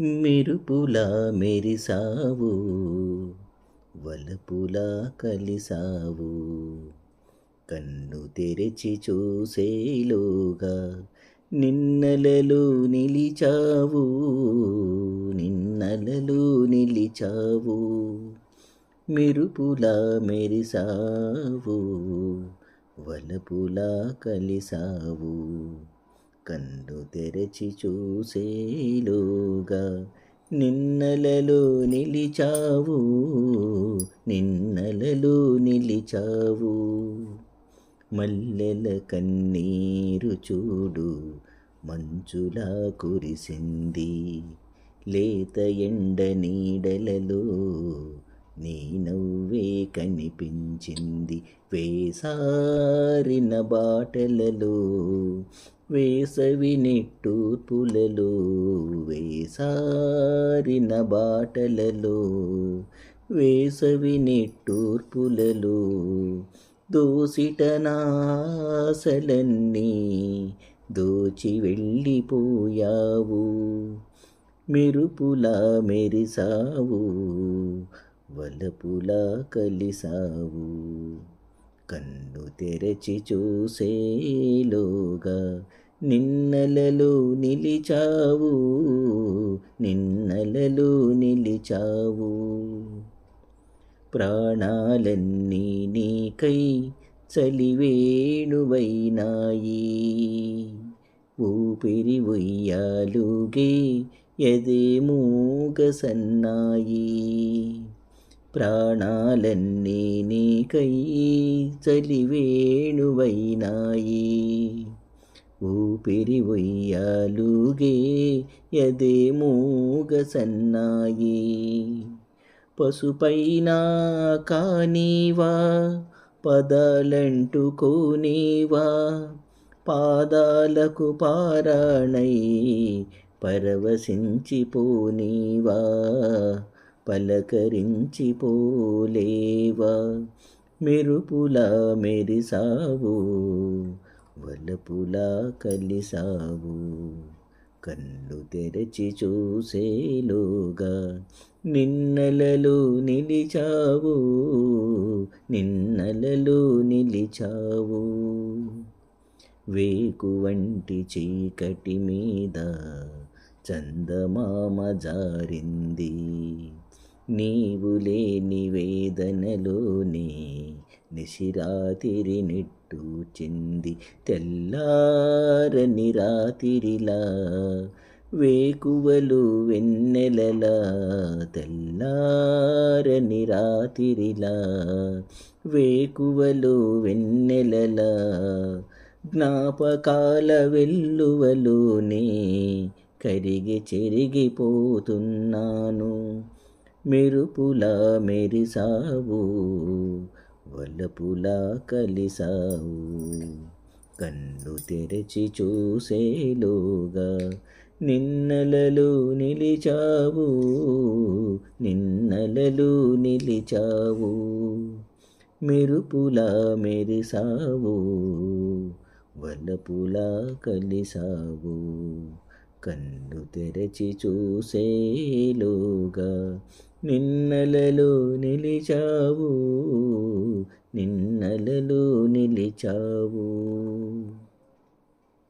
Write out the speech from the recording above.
మెరుపులా మెరిసావు వలపులా కలిసావు. కన్ను తెరచి చూసేలోగా నిన్నలలో నిలిచావు నిన్నలలో నిలిచావు. మెరుపులా మెరిసావు వలపులా కలిసావు. కన్ను తెరచి చూసేలోగా నిన్నలలో నిలిచావు నిన్నలలో నిలిచావు. మల్లెల కన్నీరు చూడు మంచులా కురిసింది. లేత ఎండ నీడలలో నీ నవ్వే కనిపించింది. వేసారిన బాటలలో వేసవి నిట్టూర్పులలో వేసారిన బాటలలో. వేసవి నిట్టూర్పులలో దోసిట నాసలన్నీ దోచి వెళ్ళిపోయావు. మెరుపులా మెరిసావు వలపులా కలిసావు. కన్ను తెరచి చూసేలోగా నిన్నలలో నిలిచావు నిన్నలలో నిలిచావు. ప్రాణాలన్నీ నీకై చలివేణువైనాయి. ఊపిరి ఉయ్యాలుగే ఎదే మూగ సన్నాయి. ప్రాణాలన్నీ నీకై చలివేణువైనాయి. ఊపిరి ఉయ్యాలుగే ఎదే మూగ సన్నాయి పసుపైనా కానీవా పదాలంటుకోనేవా పాదాలకు పారాణై పరవశించిపోనేవా. పలకరించిపోలేవా? మెరుపులా మెరిసావు వలపులా కలిసావు. కళ్ళు తెరచి చూసేలోగా నిన్నలలో నిలిచావు నిన్నలలో నిలిచావు. వేకు వంటి చీకటి మీద చందమామ జారింది. నీవు లేని వేదనలోనే నిశిరాతిరి నిట్టూచింది తెల్లారని రాతిరిలా వేకువలు వెన్నెలలా తెల్లారని రాతిరిలా వేకువలు వెన్నెలలా జ్ఞాపకాల వెల్లువలోనే కరిగి చెరిగిపోతున్నాను. మెరుపులా మెరిసావు వలపులా కలిసావు. కన్ను తెరచి చూసేలోగా నిన్నలలో నిలిచావు నిన్నలలో నిలిచావు. మెరుపులా మెరిసావు వలపులా కలిసావు. కన్ను తెరచి చూసేలోగా నిన్నలలో నిలిచావు నిన్నలలో నిలిచావు.